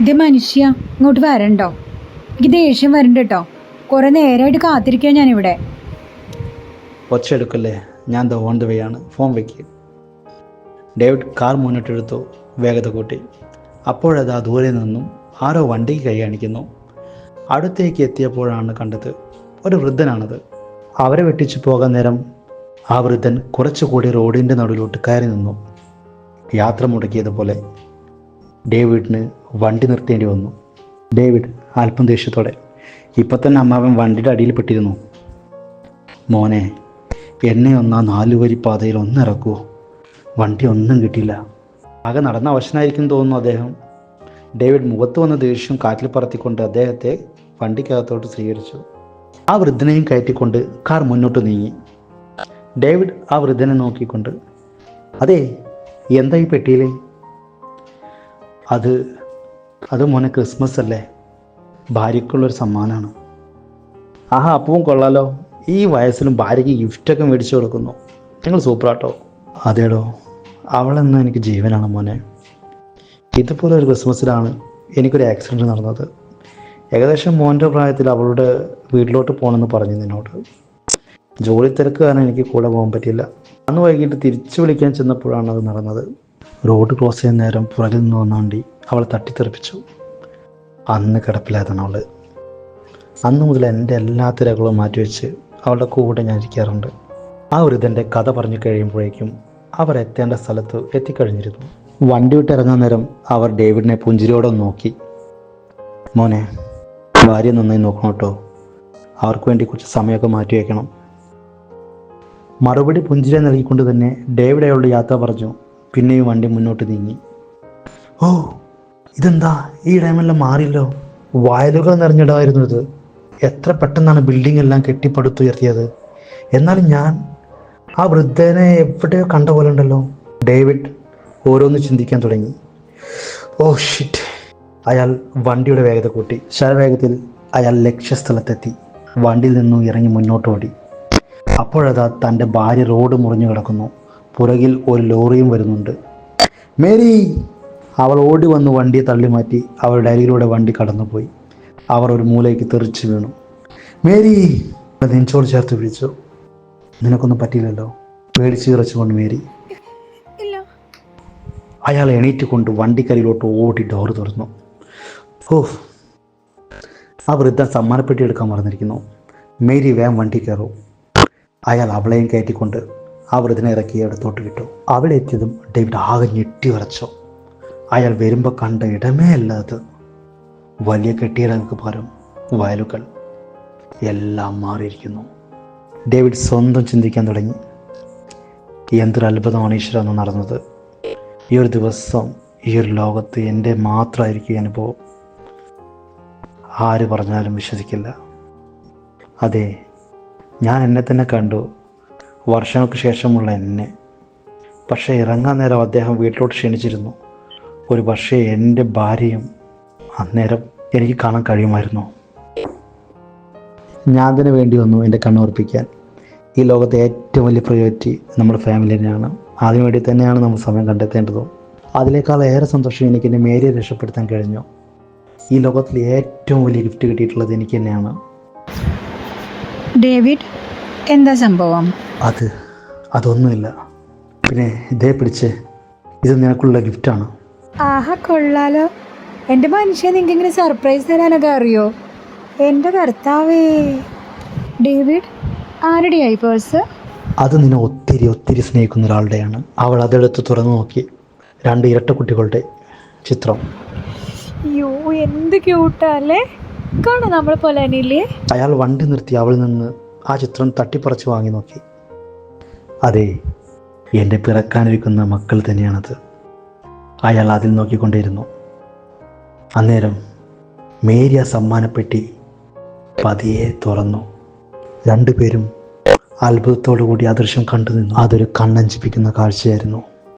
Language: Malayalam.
ഇത് മനുഷ്യ ഇങ്ങോട്ട് വരണ്ടോ? എനിക്ക് ദേഷ്യം വരണ്ട കേട്ടോ കുറെ നേരമായിട്ട് കാത്തിരിക്കാൻ ഞാനിവിടെ. ഒച്ച എടുക്കല്ലേ? ഞാൻ ദ ഓൺ ദ വേ ആണ്. ഫോൺ ഡേവിഡ് കാർ മുന്നോട്ടെടുത്തു. വേഗത കൂട്ടി. അപ്പോഴത് ആ ദൂരെ നിന്നും ആരോ വണ്ടിക്ക് കൈ കാണിക്കുന്നു. അടുത്തേക്ക് എത്തിയപ്പോഴാണ് കണ്ടത് ഒരു വൃദ്ധനാണത്. അവരെ വെട്ടിച്ചു പോകാൻ നേരം ആ വൃദ്ധൻ കുറച്ചുകൂടി റോഡിന്റെ നടുവിലോട്ട് കയറി നിന്നു. യാത്ര മുടക്കിയതുപോലെ ഡേവിഡിന് വണ്ടി നിർത്തേണ്ടി വന്നു. ഡേവിഡ് അല്പം ദേഷ്യത്തോടെ ഇപ്പം തന്നെ അമ്മാവൻ വണ്ടിയുടെ അടിയിൽ പെട്ടിരുന്നു. മോനെ എന്നെ ഒന്നാ നാലുവരി പാതയിൽ ഒന്നിറക്കുമോ വണ്ടി ഒന്നും കിട്ടിയില്ല. ആകെ നടന്ന അവശനായിരിക്കും തോന്നുന്നു അദ്ദേഹം. ഡേവിഡ് മുഖത്ത് വന്ന ദേഷ്യം കാറ്റിൽ പറത്തിക്കൊണ്ട് അദ്ദേഹത്തെ വണ്ടിക്കകത്തോട്ട് സ്വീകരിച്ചു. ആ വൃദ്ധനെയും കയറ്റിക്കൊണ്ട് കാർ മുന്നോട്ട് നീങ്ങി. ഡേവിഡ് ആ വൃദ്ധനെ നോക്കിക്കൊണ്ട് അതെ എന്താ ഈ പെട്ടിയിലെ? അത് അത് മോനെ ക്രിസ്മസ് അല്ലേ ഭാര്യയ്ക്കുള്ളൊരു സമ്മാനമാണ് ആഹാ അപ്പവും കൊള്ളാലോ. ഈ വയസ്സിലും ഭാര്യയ്ക്ക് ഗിഫ്റ്റൊക്കെ മേടിച്ചു കൊടുക്കുന്നു. നിങ്ങൾ സൂപ്പറാട്ടോ. അതേടോ അവളെന്നും എനിക്ക് ജീവനാണ് മോനെ. ഇതുപോലെ ഒരു ക്രിസ്മസിലാണ് എനിക്കൊരു ആക്സിഡന്റ് നടന്നത്. ഏകദേശം മോന്റെ പ്രായത്തിൽ അവളുടെ വീട്ടിലോട്ട് പോകണമെന്ന് പറഞ്ഞു നിന്നോട്. ജോലി തിരക്ക് കാരണം എനിക്ക് കൂടെ പോകാൻ പറ്റിയില്ല. അന്ന് വൈകിട്ട് തിരിച്ചു വിളിക്കാൻ ചെന്നപ്പോഴാണ് അത് നടന്നത്. റോഡ് ക്രോസ് ചെയ്യുന്ന നേരം പുറകിൽ നിന്ന് വന്നുകൊണ്ട് അവൾ തട്ടിത്തെറിപ്പിച്ചു. അന്ന് കിടപ്പിലായതാണ് അവൾ. അന്ന് മുതൽ എന്റെ എല്ലാ തിരകളും മാറ്റിവെച്ച് അവളുടെ കൂടെ ഞാൻ ഇരിക്കാറുണ്ട്. ആ ഒരു ഇതെന്റെ കഥ പറഞ്ഞു കഴിയുമ്പോഴേക്കും അവർ എത്തേണ്ട സ്ഥലത്ത് എത്തിക്കഴിഞ്ഞിരുന്നു. വണ്ടി വിട്ട് ഇറങ്ങാൻ നേരം അവർ ഡേവിഡിനെ പുഞ്ചിരിയോടെ നോക്കി. മോനെ ഭാര്യ നന്നായി നോക്കണം കേട്ടോ. അവർക്ക് വേണ്ടി കുറച്ച് സമയമൊക്കെ മാറ്റി വയ്ക്കണം മറുപടി പുഞ്ചിരി നൽകിക്കൊണ്ട് തന്നെ ഡേവിഡ് അയാളുടെ യാത്ര പറഞ്ഞു. പിന്നെയും വണ്ടി മുന്നോട്ട് നീങ്ങി. ഓ ഇതെന്താ? ഈ ടൈമെല്ലാം മാറിയല്ലോ. വയലുകൾ നിറഞ്ഞിടായിരുന്നു ഇത്. എത്ര പെട്ടെന്നാണ് ബിൽഡിംഗ് എല്ലാം കെട്ടിപ്പടുത്തുയർത്തിയത്. എന്നാലും ഞാൻ ആ വൃദ്ധനെ എവിടെയോ കണ്ട പോലെ ഉണ്ടല്ലോ. ഡേവിഡ് ഓരോന്ന് ചിന്തിക്കാൻ തുടങ്ങി. ഓ ഷിറ്റ് അയാൾ വണ്ടിയുടെ വേഗത കൂട്ടി. ശരവേഗത്തിൽ അയാൾ ലക്ഷ്യസ്ഥലത്തെത്തി. വണ്ടിയിൽ നിന്നും ഇറങ്ങി മുന്നോട്ട് ഓടി. അപ്പോഴതാ തന്റെ ഭാര്യ റോഡ് മുറിഞ്ഞു കിടക്കുന്നു. പുറകിൽ ഒരു ലോറിയും വരുന്നുണ്ട്. മേരി അവൾ ഓടി വന്ന് വണ്ടിയെ തള്ളി മാറ്റി അവരുടെ അരികിലൂടെ വണ്ടി കടന്നുപോയി. അവർ ഒരു മൂലയ്ക്ക് തെറിച്ചു വീണു. മേരി നെഞ്ചോട് ചേർത്ത് പിടിച്ചു. നിനക്കൊന്നും പറ്റിയില്ലല്ലോ? പേടിച്ച് ഇറച്ചുകൊണ്ട് മേരി. അയാൾ എണീറ്റ് കൊണ്ട് വണ്ടിക്കരിയിലോട്ട് ഓടി ഡോർ തുറന്നു. ഓ ആ വൃദ്ധ സമ്മാനപ്പെട്ടി എടുക്കാൻ മറന്നിരിക്കുന്നു. മേരി വേം വണ്ടി കയറും. അയാൾ അവളെയും കയറ്റിക്കൊണ്ട് ആ വൃദ്ധനെ ഇറക്കി അടുത്തോട്ട് വിട്ടു. അവിടെ എത്തിയതും ഡേവിഡ് ആകെ ഞെട്ടി വിറച്ചു. അയാൾ വരുമ്പോൾ കണ്ട ഇടമേ അല്ല അത് വലിയ കെട്ടിയിടങ്ങൾക്ക് പകരം വയലുകൾ എല്ലാം മാറിയിരിക്കുന്നു. ഡേവിഡ് സ്വന്തം ചിന്തിക്കാൻ തുടങ്ങി. എന്തൊരു അത്ഭുതമാണ് അന്ന് നടന്നത്. ഈ ഒരു ദിവസം ഈ ഒരു ലോകത്ത് എന്റെ മാത്രമായിരിക്കും അനുഭവം. ആര് പറഞ്ഞാലും വിശ്വസിക്കില്ല. അതെ ഞാൻ എന്നെ തന്നെ കണ്ടു. വർഷങ്ങൾക്ക് ശേഷമുള്ള എന്നെ. പക്ഷേ ഇറങ്ങാൻ നേരം അദ്ദേഹം വീട്ടിലോട്ട് ക്ഷണിച്ചിരുന്നു. ഒരു പക്ഷേ എന്റെ ഭാര്യയും അന്നേരം എനിക്ക് കാണാൻ കഴിയുമായിരുന്നു. ഞാൻ തന്നെ വേണ്ടി വന്നു എന്റെ കണ്ണുറപ്പിക്കാൻ ഈ ലോകത്തെ ഏറ്റവും വലിയ പ്രയോറിറ്റി നമ്മുടെ ഫാമിലി തന്നെയാണ്. അതിനു വേണ്ടി തന്നെയാണ് നമ്മൾ സമയം കണ്ടെത്തേണ്ടതും. അതിലേക്കാൾ ഏറെ സന്തോഷം എനിക്ക് എന്റെ മേരിയെ രക്ഷപ്പെടുത്താൻ കഴിഞ്ഞു. ഈ ലോകത്തിൽ ഏറ്റവും വലിയ ഗിഫ്റ്റ് കിട്ടിയിട്ടുള്ളത് എനിക്ക് തന്നെയാണ്. ഡേവിഡ് എന്താ സംഭവം? അത് അതൊന്നുമില്ല. പിന്നെ ഇതേ പിടിച്ച് ഇത് നിനക്കുള്ള ഗിഫ്റ്റാണ്. ആഹാ കൊള്ളാലോ. എന്റെ മനുഷ്യൻ നിങ്ങൾക്ക് ഇങ്ങനെ സർപ്രൈസ് തരാനൊക്കെ അറിയോ? എന്റെ കർത്താവേ. ഡേവിഡ് ആരുടെയായി പേഴ്സ്? അത് നിന്നെ ഒത്തിരി ഒത്തിരി സ്നേഹിക്കുന്ന ഒരാളുടെയാണ്. അവൾ അതെടുത്ത് തുറന്നു നോക്കി. രണ്ട് ഇരട്ട കുട്ടികളുടെ ചിത്രം. അയ്യോ എന്ത് ക്യൂട്ടല്ലേ കാണോ നമ്മളെ പോലെ അയാൾ വണ്ടി നിർത്തി അവളിൽ നിന്ന് ആ ചിത്രം തട്ടിപ്പറിച്ച് വാങ്ങി നോക്കി. അതെ എന്റെ പിറക്കാനിരിക്കുന്ന മക്കൾ തന്നെയാണത്. അയാൾ അതിൽ നോക്കിക്കൊണ്ടിരുന്നു അന്നേരം മേരിയ സമ്മാനപ്പെട്ടി പതിയെ തുറന്നു. രണ്ടുപേരും അത്ഭുതത്തോടു കൂടി ആ ദൃശ്യം കണ്ടു നിന്നു അതൊരു കണ്ണഞ്ചിപ്പിക്കുന്ന കാഴ്ചയായിരുന്നു.